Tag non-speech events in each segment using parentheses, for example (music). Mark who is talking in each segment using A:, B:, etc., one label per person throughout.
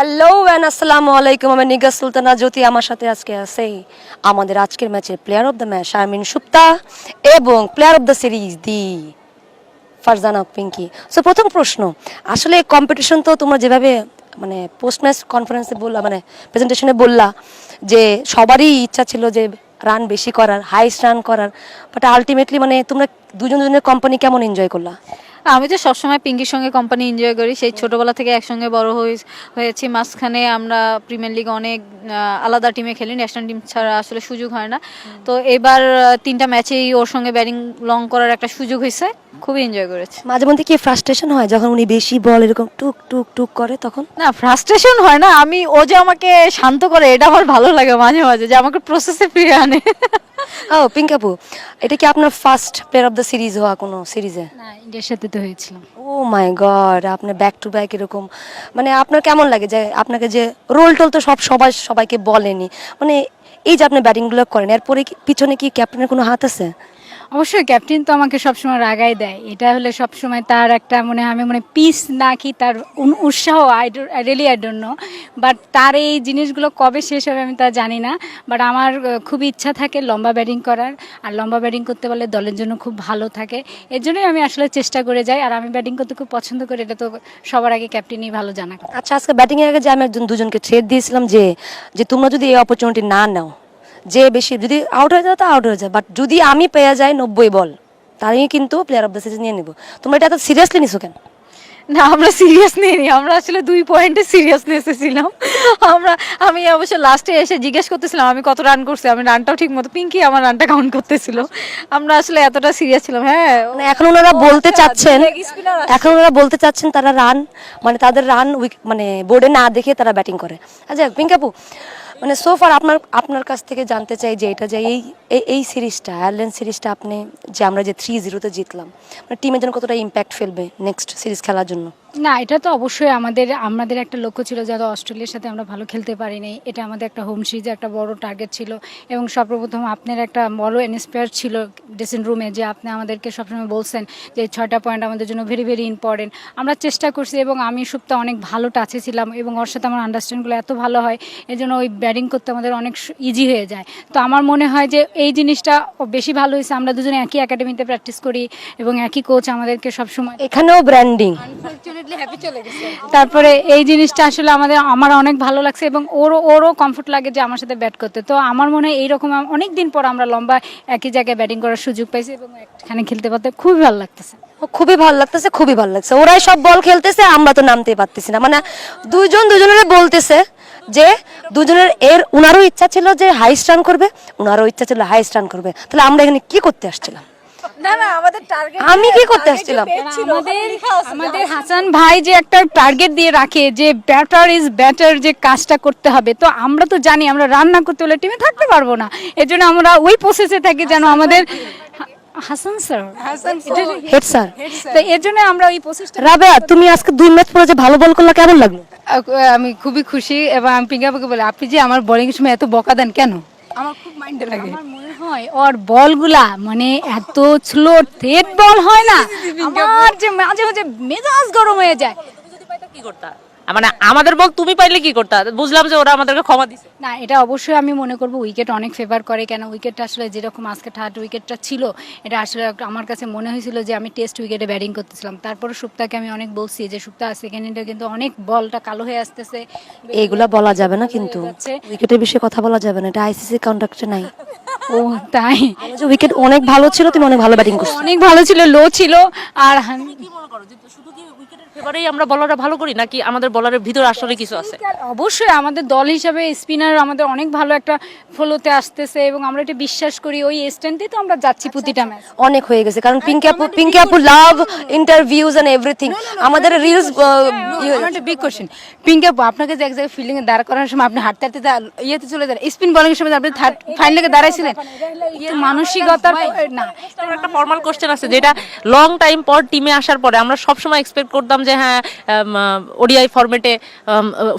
A: Hello and আসসালামু আলাইকুম আমি নিগা সুলতানা জ্যোতি, আমার সাথে আজকে আছে আমাদের আজকের ম্যাচে player of the match Sharmin Supta এবং player of the series the Farjana Pinky. So প্রথম প্রশ্ন, আসলে কম্পিটিশন তো তোমরা যেভাবে মানে পোস্ট ম্যাচ কনফারেন্সে বললা মানে প্রেজেন্টেশনে বললা, যে সবারই ইচ্ছা ছিল যে রান বেশি করার হাইস্ট রান করার বাট আলটিমেটলি মানে তোমরা দুজন দুজনের কোম্পানি কেমন এনজয় করলা?
B: আমি তো সবসময় পিঙ্কির সঙ্গে কোম্পানি এনজয় করি। সেই ছোটবেলা থেকে একসঙ্গে বড় হয়ে- হয়েছি। মাঝখানে আমরা প্রিমিয়ার লিগ অনেক আলাদা টিমে খেলি। ন্যাশনাল টিম ছাড়া আসলে সুযোগ হয় না। তো এবার তিনটা ম্যাচেই ওর সঙ্গে ব্যাটিং লং করার একটা সুযোগ হয়েছে খুবই এনজয় করেছি।
A: মাঝে মধ্যে কি ফ্রাস্ট্রেশন হয় যখন উনি বেশি বল এরকম টুক টুক টুক করে তখন?
B: না ফ্রাস্ট্রেশন হয় না। আমি ও যে আমাকে শান্ত করে এটা আমার ভালো লাগে মাঝে মাঝে যে আমাকে প্রসেসে ফিরে আনে।
A: ও পিঙ্কাপু এটা কি আপনার first player of the series হওয়া কোনো সিরিজে
C: না ইন্ডিয়ার সাথে তো হয়েছিলাম।
A: ও মাই গড আপনার ব্যাক টু ব্যাক এরকম। মানে আপনার কেমন লাগে যে আপনাকে যে রোল টোল তো সব সবাই, সবাইকে বলেনি। মানে এই যে আপনি ব্যাটিংগুলো করেন, এরপরে কি, পিছনে কি ক্যাপ্টেনের কোনো হাত আছে?
C: অবশ্যই ক্যাপ্টেন তো আমাকে সবসময় রাগাই দেয়। এটা হলে সবসময় তার একটা মনে আমি মানে পিস না কি তার উৎসাহ I really I don't know but তার এই জিনিসগুলো কবে শেষ হবে আমি তা জানি না। বাট আমার খুব ইচ্ছা থাকে লম্বা ব্যাটিং করার। আর লম্বা ব্যাটিং করতে পারলে দলের জন্য খুব ভালো থাকে। এর জন্যই আমি আসলে চেষ্টা করে যাই। আর আমি ব্যাটিং করতে খুব পছন্দ করি। এটা তো সবার আগে ক্যাপ্টেনই ভালো জানা
A: আচ্ছা আজকে ব্যাটিংয়ের আগে যে আমি একজন দুজনকে থ্রেড দিয়েছিলাম যে যে তোমরা যদি এই অপরচুনিটি না নাও যে বেশি যদি আউট হয়ে যাও তো আউট হয়ে যায় বাট যদি আমি পেয়ে যাই নব্বই বল তাহলে কিন্তু প্লেয়ার অফ দ্য সিরিজ নিয়ে নেব। তোমরা এটা এত সিরিয়াসলি নিছো কেন?
B: না আমরা সিরিয়াস নিইনি আমরা আসলে দুই পয়েন্টে সিরিয়াসনেস এসেছিলাম আমরা আমি অবশ্য লাস্টে এসে জিজ্ঞেস করতেছিলাম আমি কত রান করছি আমি রানটাও ঠিক মতো পিঙ্কি আমার রানটা কাউন্ট করতেছিল। আমরা আসলে এতটা সিরিয়াস ছিলাম হ্যাঁ
A: মানে এখন ওনারা বলতে
B: আচ্ছা,
A: চাচ্ছেন। এখন ওনারা বলতে চাচ্ছেন তারা রান মানে তাদের রান মানে বোর্ডে না দেখে তারা ব্যাটিং করে। আচ্ছা পিঙ্কাপু মানে সোফার আপনার আপনার কাছ থেকে জানতে চাই যে এটা যে এই এই- এই সিরিজটা, আয়ারল্যান্ড সিরিজটা আপনি যে আমরা যে থ্রি জিরোতে জিতলাম মানে টিমের জন্য কতটা ইম্প্যাক্ট ফেলবে নেক্সট সিরিজ খেলার জন্য?
C: না, এটা তো অবশ্যই আমাদের আমাদের একটা লক্ষ্য ছিল যাতে অস্ট্রেলিয়ার সাথে আমরা ভালো খেলতে পারিনি। এটা আমাদের একটা হোম সিরিজে একটা বড় টার্গেট ছিল। এবং সর্বপ্রথম আপনার একটা বড় ইন্সপায়ার ছিল ড্রেসিং রুমে যে আপনি আমাদেরকে সবসময় বলছেন যে ছয়টা পয়েন্ট আমাদের জন্য ভেরি ভেরি ইম্পর্টেন্ট আমরা চেষ্টা করছি এবং আমি সুপ্তা অনেক ভালো টাচে ছিলাম এবং ওর সাথে আমার আন্ডারস্ট্যান্ডগুলো এত ভালো হয় এই জন্য ওই ব্যাটিং করতে আমাদের অনেক ইজি হয়ে যায়। তো আমার মনে হয় যে এই জিনিসটা বেশি ভালো হয়েছে। আমরা দুজনে একই একাডেমিতে প্র্যাকটিস করি এবং একই কোচ আমাদেরকে সবসময়
A: এখানেও ব্র্যান্ডিং
C: তারপরে এই জিনিসটা আসলে আমাদের আমার অনেক ভালো লাগছে এবং ওরও ওরও কমফোর্ট লাগে যে আমার সাথে ব্যাট করতে। তো আমার মনে হয় এইরকম অনেক দিন পর আমরা লম্বা একই জায়গায় ব্যাটিং করার সুযোগ পাইছি এবং একখানে খেলতে পারতে খুবই ভালো লাগতেছে।
A: খুবই ভালো লাগতেছে খুবই ভালো লাগছে। ওরাই সব বল খেলতেছে আমরা তো নামতে পারতেছি না। মানে দুইজন দুজনের বলতেছে যে দুজনের এর উনারও ইচ্ছা ছিল যে হাইস্ট রান করবে উনারও ইচ্ছা ছিল হাইস্ট রান করবে। তাহলে আমরা এখানে কি করতে আসছিলাম?
B: না না আমাদের টার্গেট
A: আমি কি করতে আসছিলাম?
C: আমাদের আমাদের হাসান ভাই যে একটা টার্গেট দিয়ে রাখে যে ব্যাটার ইজ ব্যাটার যে কাজটা করতে হবে তো আমরা তো জানি আমরা রান না করতে হলে টিমে থাকতে পারব না। এর জন্য আমরা ওই প্রসেসে থাকি যেন আমাদের হাসান স্যার
A: হেড স্যার
C: তো এর জন্য আমরা ওই প্রসেসটা
A: রাবেয়া তুমি আজকে দুই ম্যাচ পরে যে ভালো বল করলে কেমন লাগল?
D: আমি খুবই খুশি এবং আমি পিঙ্কাপুকে বলি আপনি যে আমার বোলিং সময় এত বকা দেন কেন? আমার খুব মাইন্ডে লাগে।
C: আমার মনে হয় ওর বলগুলা মানে এত স্লো থেট বল হয় না। আমার যে মাঝে মাঝে মেজাজ গরম হয়ে যায়।
E: কি করতা? মানে আমাদের বল তুমি পাইলে কি করতা? বুঝলাম যে ওরা আমাদেরকে ক্ষমা দিছে।
C: না এটা অবশ্যই আমি মনে করব উইকেট অনেক ফেভার করে কেন উইকেটটা আসলে যেরকম আজকে থার্ড উইকেটটা ছিল এটা আসলে আমার কাছে মনে হয়েছিল যে আমি টেস্ট উইকেটে ব্যাটিং করতেছিলাম। তারপরে সুপ্তাকে আমি অনেক বলছি যে সুপ্তা সেকেন্ড ইন্ডে কিন্তু অনেক বলটা কালো হয়ে আসতেছে।
A: এইগুলা বলা যাবে না কিন্তু। উইকেটের বিষয়ে কথা বলা যাবে না এটা আইসিসি কন্ট্রাক্টে নাই। (laughs)
C: ও তাই।
A: যে উইকেট অনেক ভালো ছিল তুমি অনেক ভালো ব্যাটিং করছ।
C: অনেক ভালো ছিল লো ছিল আর
E: কি মনে করো যে শুধু কি উইকেটের ফেভারেই আমরা বলারটা ভালো করি নাকি আমাদের বলারের ভিতরে আসলে কিছু আছে?
C: অবশ্যই আমাদের দল হিসাবে স্পিনার আমাদের অনেক ভালো একটা ফলোতে আসতেছে এবং আমরা এটা বিশ্বাস করি ওই স্ট্যান্ডেই তো আমরা যাচ্ছি প্রতিটা ম্যাচ
A: অনেক হয়ে গেছে কারণ পিঙ্কি আপু পিঙ্কি আপু লাভ ইন্টারভিউজ এন্ড এভরিথিং আমাদের রিলস
D: একটা বিগ কোশ্চেন পিঙ্কাপু আপনাকে যে এক জায়গায় ফিল্ডিং এ দাঁড় করার সময় আপনি হাঁটতে হাঁটতে ইয়েতে চলে যান স্পিন বোলিং এর সময় আপনি ফাইনালে দাঁড়াইছিলেন?
C: মানসিকতার না।
E: একটা ফর্মাল কোশ্চেন আছে যেটা লং টাইম পর টিমে আসার পরে আমরা সবসময় এক্সপেক্ট করতাম যে হ্যাঁ ওডিআই ফরম্যাটে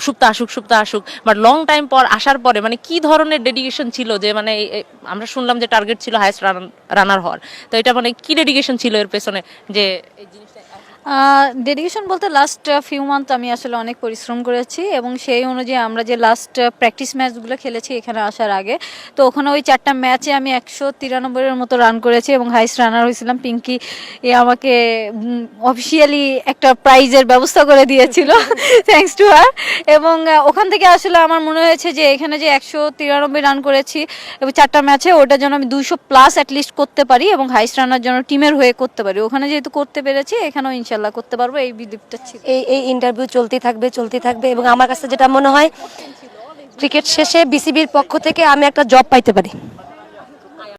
E: সুপ্তা আসুক সুপ্তা আসুক। বাট লং টাইম পর আসার পরে মানে কি ধরনের ডেডিকেশন ছিল যে মানে আমরা শুনলাম যে টার্গেট ছিল হাইস্ট রানার হওয়ার। তো এটা মানে কি ডেডিকেশন ছিল এর পেছনে? যে এই জিনিসটা
B: ডেডিকেশন বলতে লাস্ট ফিউ মান্থ আমি আসলে অনেক পরিশ্রম করেছি এবং সেই অনুযায়ী আমরা যে লাস্ট প্র্যাকটিস ম্যাচগুলো খেলেছি এখানে আসার আগে তো ওখানে ওই চারটা ম্যাচে আমি একশো তিরানব্বইয়ের মতো রান করেছি এবং হাইস্ট রানার হয়েছিলাম। পিঙ্কি এ আমাকে অফিসিয়ালি একটা প্রাইজের ব্যবস্থা করে দিয়েছিল। থ্যাঙ্কস টু হার এবং ওখান থেকে আসলে আমার মনে হয়েছে যে এখানে যে একশো তিরানব্বই রান করেছি এবং চারটা ম্যাচে ওটার জন্য আমি দুইশো প্লাস অ্যাটলিস্ট করতে পারি এবং হাইস্ট রানার জন্য টিমের হয়ে করতে পারি। ওখানে যেহেতু করতে পেরেছি এখানেও ইনশাল্লাহ করতে পারব, এই বিলিপটা ছিল।
A: এই এই ইন্টারভিউ চলতে থাকবে চলতে থাকবে এবং আমার কাছে যেটা মনে হয় ক্রিকেট শেষে বিসিবির পক্ষ থেকে আমি একটা জব পাইতে পারি।